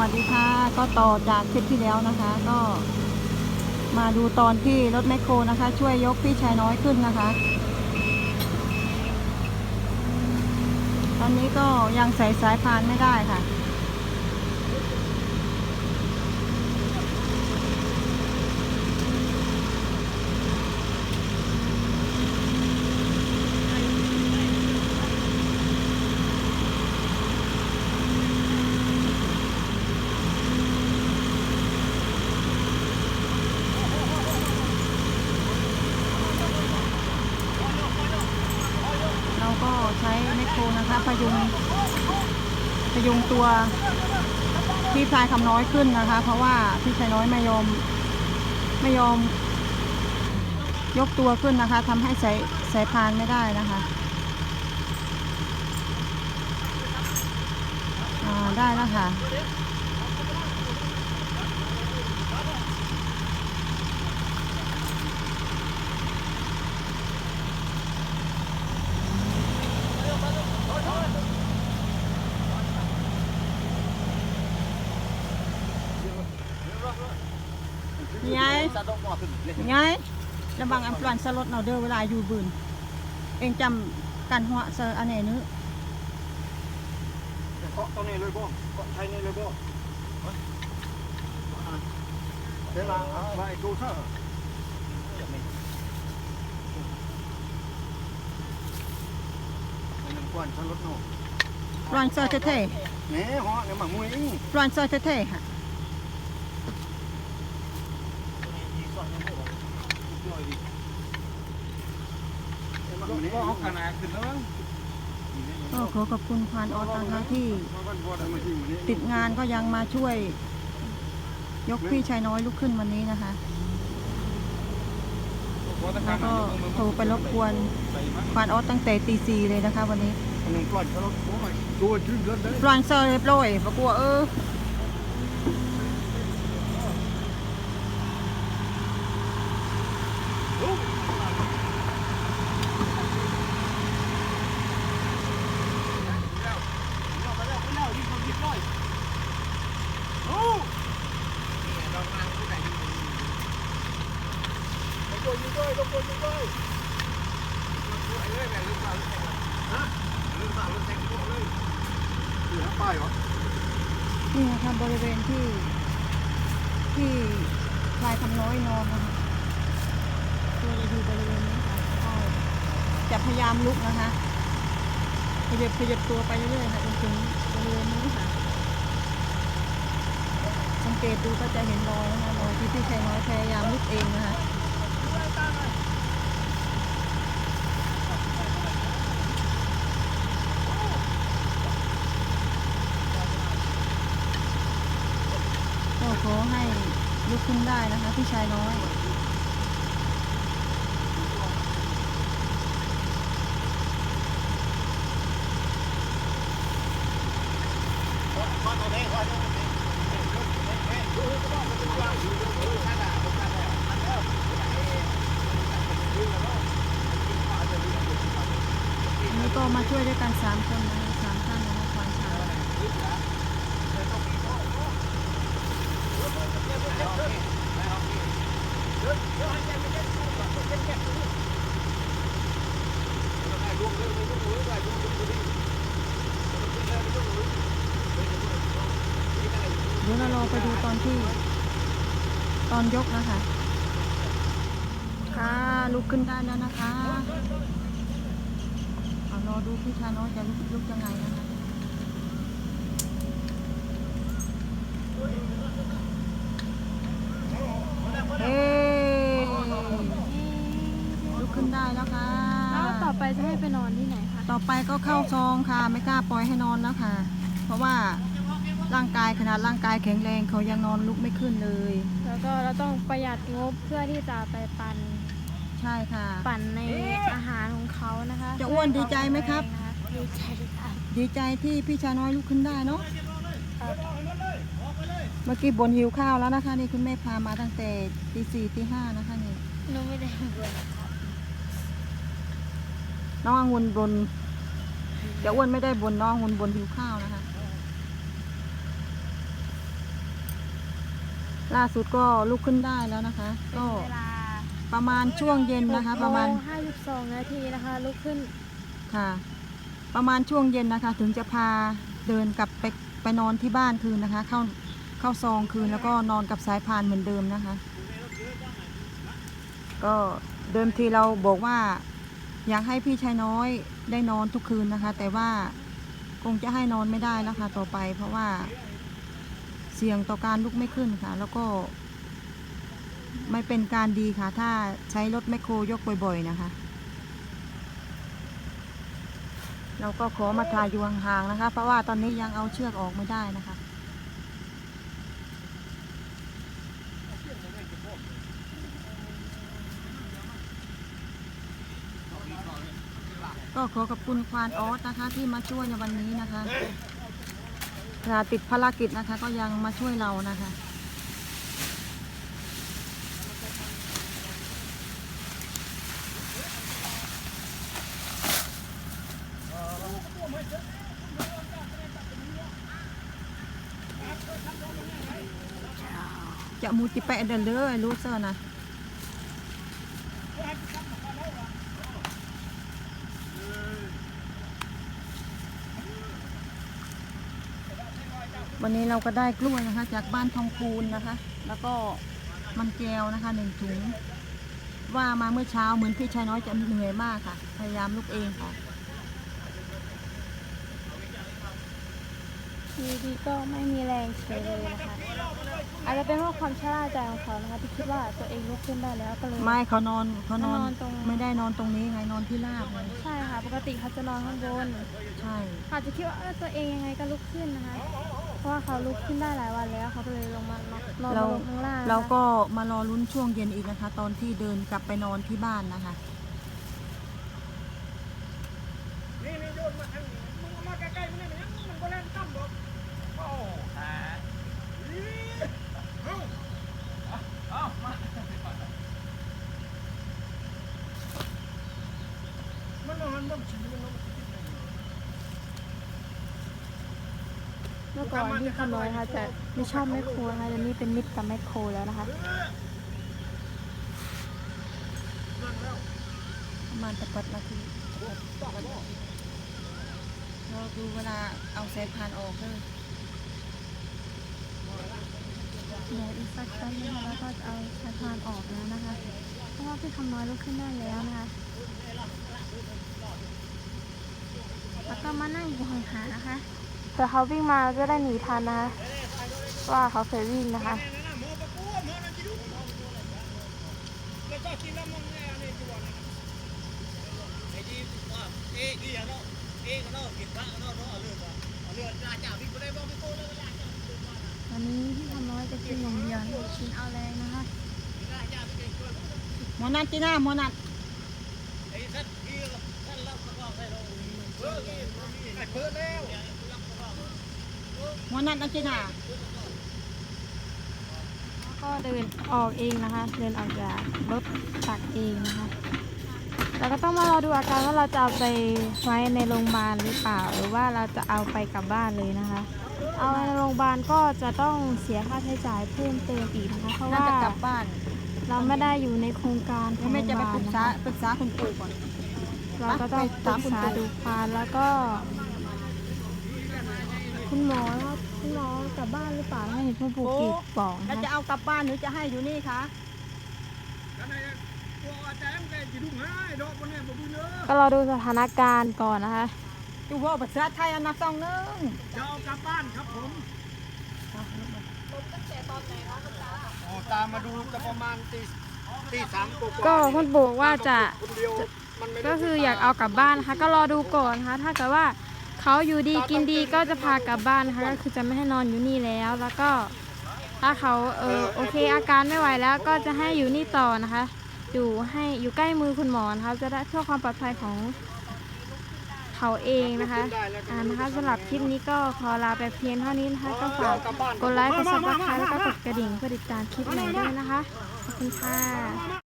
วัสดีค่ะ ก็ต่อจากคลิปที่แล้วนะคะ ก็ มาดูตอนที่รถแมคโครนะคะ ช่วยยกพี่ชายน้อยขึ้นนะคะ ตอนนี้ก็ยังใส่สายพานไม่ได้ค่ะ ใช้แมคโครนะคะพยุงพยุงตัวพี่ชายคำน้อยขึ้นนะคะ เพราะว่าพี่ชายน้อยไม่ยอมไม่ยอม ยกตัวขึ้นนะคะทำให้สายสายพานไม่ได้นะคะได้แล้วค่ะ ยายยายระวังอัมพลานสลดเนาะเด้อเวลาอยู่บืน เองจำกันหัวเซออันไหนนึเกาะตรงนี้เลยบ่เกาะไทยนี่เลยบ่เดี๋ยวลาไปดูเถอะมันยังกวนชนรถเนาะปลอนเซอร์เท่แหน่ฮอเนี่ยมามุ้ยๆปลอนเซอร์เท่ๆค่ะ ก็เอาขนาดขึ้นแล้วมั้งก็ขอขอบคุณควานออสนะคะที่ติดงานก็ยังมาช่วย ยกพี่ชายน้อยลุกขึ้นวันนี้นะคะแล้วก็โทรไปรบกวนควานออสตั้งแต่ตีสี่เลยนะคะ วันนี้มันยังกวนชนรถโอ้ยตัวชื่อเดินได้ปลอนเซอร์เรียบร้อยปรากฏเออ ตัวยิงด้วยตัวยิงด้วยเหลือป้ายเหรอ นี่นะคะบริเวณที่ที่ลายคำน้อยนอนนะคะตัวจะอยู่บริเวณนี้ค่ะก็จะพยายามลุกนะคะขยับขยับตัวไปเรื่อยๆค่ะจนถึงบริเวณนี้ค่ะสังเกตดูก็จะเห็นรอยนะคะรอยที่พี่ชายน้อยพยายามลุกเองนะคะ ก็ขอให้ลุก ขึ้นได้นะคะ พี่ชายน้อยอันนี้ก็มาช่วยด้วยกันสามคนนะคะสามท่านนะคะควานช้าง เดี๋ยวเรารอไปดูตอนที่ ตอนยกนะคะ ค่ะลุกขึ้นได้แล้วนะคะเอารอดูพี่ชายน้อยจะลุกลุกยังไงนะคะเฮ้ลุกขึ้นได้แล้วค่ะแล้วต่อไปจะให้ไปนอนที่ไหนคะ ต่อไปก็เข้าซองค่ะ ไม่กล้าปล่อยให้นอนแล้วค่ะ เพราะว่า ร่างกายขนาดร่างกายแข็งแรงเขายังนอนลุกไม่ขึ้นเลย แล้วก็เราต้องประหยัดงบเพื่อที่จะไปปั่นใช่ค่ะ ปั่นในอาหารของเขานะคะจะอ้วนดีใจไหมครับ ดีใจค่ะดีใจที่พี่ชายน้อยลุกขึ้นได้เนาะครับเมื่อกี้บนหิวข้าวแล้วนะคะนี่คุณแม่พามาตั้งแต่ตีสี่ตีห้านะคะนี่หนูไม่ได้บ่นครับน้ององุ่นบนเดี๋ยวอ้วนไม่ได้บนน้ององุ่นบนหิวข้าวนะคะ ล่าสุดก็ลุกขึ้นได้แล้วนะคะเป็นก็เวลาประมาณช่วงเย็นนะคะ ประมาณห้าสิบสองนาทีนะคะ ลุกขึ้นค่ะ ประมาณช่วงเย็นนะคะ ถึงจะพาเดินกลับไปไปนอนที่บ้านคืนนะคะ เข้าเข้าซองคืนแล้วก็นอนกับสายพานเหมือนเดิมนะคะ ก็เดิมทีเราบอกว่า อยากให้พี่ชายน้อยได้นอนทุกคืนนะคะ แต่ว่าคงจะให้นอนไม่ได้แล้วค่ะต่อไป เพราะว่า เสี่ยงต่อการลุกไม่ขึ้นค่ะ แล้วก็ ไม่เป็นการดีค่ะ ถ้าใช้รถแมคโครยกบ่อยๆนะคะ เราก็ขอมาถ่ายอยู่ห่างๆนะคะ เพราะว่าตอนนี้ยังเอาเชือกออกไม่ได้นะคะก็ขอขอบคุณควานออสนะคะ ที่มาช่วยในวันนี้นะคะ ขณะติดภารกิจนะคะ ก็ยังมาช่วยเรานะคะ จะมูจิแปะเดินเลยรู้เซอร์นะ วันนี้เราก็ได้กล้วยนะคะ จากบ้านทองคูณนะคะ แล้วก็มันแก้วนะคะหนึ่งถุง ว่ามาเมื่อเช้าเหมือนพี่ชายน้อยจะเหนื่อยมากค่ะ พยายามลุกเองค่ะทีดีก็ไม่มีแรงเฉยเลยนะคะอาจจะเป็นเพราะความชราใจของเขานะคะที่คิดว่าตัวเองลุกขึ้นได้แล้วก็เลย ไม่เขานอนเขานอนนอนตรง ไม่ได้นอนตรงนี้ไงนอนที่ราบเลยใช่ค่ะ ปกติเขาจะนอนข้างบน ใช่อาจจะคิดว่าเออตัวเองยังไงก็ลุกขึ้นนะคะ เพราะว่าเขาลุกขึ้นได้หลายวันแล้วเขาก็เลยลงมานอนนอนเราลงข้างล่างนะคะเราก็มารอลุ้นช่วงเย็นอีกนะคะ ตอนที่เดินกลับไปนอนที่บ้านนะคะ นี่นี่โยนมาทางนี้มึงเอามาใกล้ๆมึงนี่มันยังมันก็เล่นตั้มบอกโอ้ตาอีเอ้าเอามามันนอนมันฉี่มันนอนมันติ เมื่อก่อนที่ขโมยนะคะจะไม่ชอบแมคโครนะคะเดี๋ยวนี้เป็นมิตรกับแมคโครแล้วนะคะประมาณตะปัดนาทีเราดูเวลาเอาสายพานออกเลยเดี๋ยวอีกสักแป๊บนึงนะคะแล้วก็จะเอาสายพานออกแล้วนะคะ เพราะว่าพี่คำน้อยลุกขึ้นได้แล้วนะคะแล้วก็มานั่งอยู่ห่างๆนะคะ ผื่อเขาวิ่งมาเราจะได้หนีทันนะคะเพราะว่าเขาเคยวิ่งนะคะวันนี้พี่คำน้อยจะกินอย่างเดียวลูกชิ้นเอาแรงนะคะหมอนัดจีน่าหมอนัดหมอนัดนะจีน่าแล้ว ก็เดินออกเองนะคะ เดินออกจากรถตักเองนะคะแล้วก็ต้องมารอดูอาการว่าเราจะเอาไปไว้ในโรงพยาบาลหรือเปล่า หรือว่าเราจะเอาไปกลับบ้านเลยนะคะ เอาในโรงพยาบาลก็จะต้องเสียค่าใช้จ่ายเพิ่มเติมอีกนะคะเพราะน่าว่าจะกลับบ้านเราไม่ได้อยู่ในโครงการขแล้อวงโรแม่งพจะยาไปบาปลรึกนะษาคะปรึกษาคุณปู่ก่อน เราก็ต้องปรึกษาดูพานแล้วก็ คุณหมอว่าคุณหมอกลับบ้านหรือเปล่าให้เห็นผู้ปูกีดบอกแล้วนะจะคะเอากลับบ้านหรือจะให้อยู่นี่คะกันไหนกลัวอาจารย์แกจะดุง่ายดอกบนเนี่ยบ่บุญเด้อก็รอดูสถานการณ์ก่อนนะคะดูว่าภาษาไทยอันดับสองหนึงจะเอากลับบ้านครับผมโอ้ตามมาดูจะประมาณตีตีสามกว่าๆก็คุณปู่บอกว่าจะคนเดียวมันไม่ได้ก็คืออยากเอากลับบ้านนะคะก็รอดูก่อนนะคะถ้าเกิดว่า เขาอยู่ดีกินดีก็จะพากลับบ้านนะคะก็คือจะไม่ให้นอนอยู่นี่แล้วแล้วก็ ถ้าเขาเออโอเค อาการไม่ไหวแล้วก็จะให้อยู่นี่ต่อนะคะ อยู่ให้อยู่ใกล้มือคุณหมอนะคะจะได้เพื่อความปลอดภัยของเขาเองนะคะอ่านะคะสำหรับคลิปนี้ก็ขอลาไปเพียงเท่านี้นะคะ ก็ฝากกดไลค์ กดซับสไครต์แล้วก็กดกระดิ่งเพื่อติดตามคลิปใหม่ด้วยนะคะ ขอบคุณค่ะ